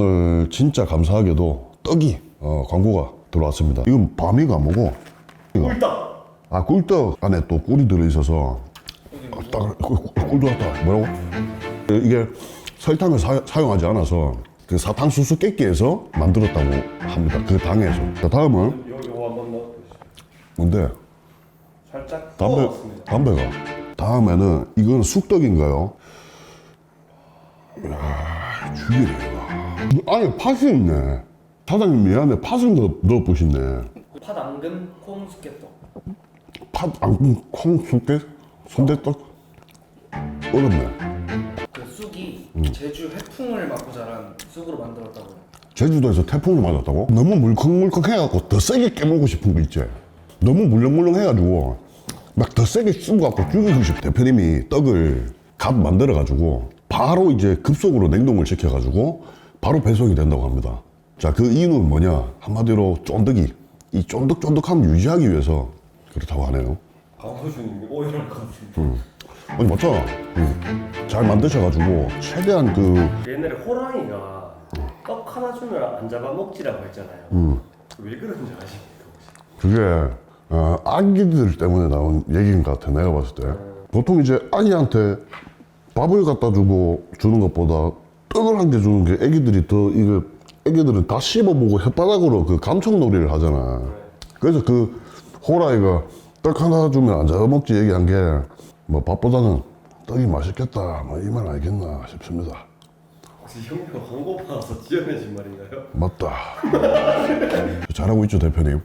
오늘 진짜 감사하게도 떡이 어, 광고가 들어왔습니다. 이건 밤이가 뭐고? 이거. 꿀떡. 아 꿀떡 안에 또 꿀이 들어있어서 아, 딱 꿀, 꿀- 꿀 들어왔다. 뭐라고? 이게 설탕을 사, 사용하지 않아서 그 사탕 수수 깻끼에서 만들었다고 합니다. 그 당에서. 자 다음은 요, 한번. 뭔데? 살짝 담배, 구워봤습니다. 담배가. 다음에는 이건 쑥떡인가요? 이야, 죽이네, 이거. 안에 팥이 있네. 사장님 미안해. 팥을 넣어, 넣어보시네. 팥 앙금 콩 숙개떡. 팥, 앙금, 콩, 순대? 순대떡? 어렵네. 그 쑥이 음. 제주 해풍을 맡고 자란 쑥으로 만들었다고요. 제주도에서 태풍을 맞았다고? 너무 물컹물컹 해갖고 더 세게 깨물고 싶은 거 있지? 너무 물렁물렁 해가지고 막 더 세게 씹어갖고 죽이고 싶어. 대표님이 떡을 갓 만들어가지고 바로 이제 급속으로 냉동을 시켜가지고 바로 배송이 된다고 합니다. 자, 그 이유는 뭐냐? 한마디로 쫀득이. 이 쫀득쫀득함을 유지하기 위해서 그렇다고 하네요. 강호준님이 오열할 것 같은데. 음. 아니, 맞잖아. 응. 잘 만드셔가지고 최대한 그 옛날에 호랑이가 떡 하나 주면 안 잡아먹지라고 했잖아요. 음. 왜 그런지 아십니까 혹시? 그게 어, 아기들 때문에 나온 얘기인 것 같아 내가 봤을 때 보통 이제 아기한테 밥을 갖다 주고 주는 것보다 떡을 한개 주는 게 애기들이 더 이거 애기들은 다 씹어보고 혓바닥으로 그 감촉놀이를 하잖아. 그래서 그 호랑이가 떡 하나 주면 안 잡아먹지 얘기한 게 뭐 밥보다는 떡이 맛있겠다 뭐 이 말 알겠나 싶습니다. 혹시 형님 광고 받아서 지어내신 말인가요? 맞다. 잘하고 있죠 대표님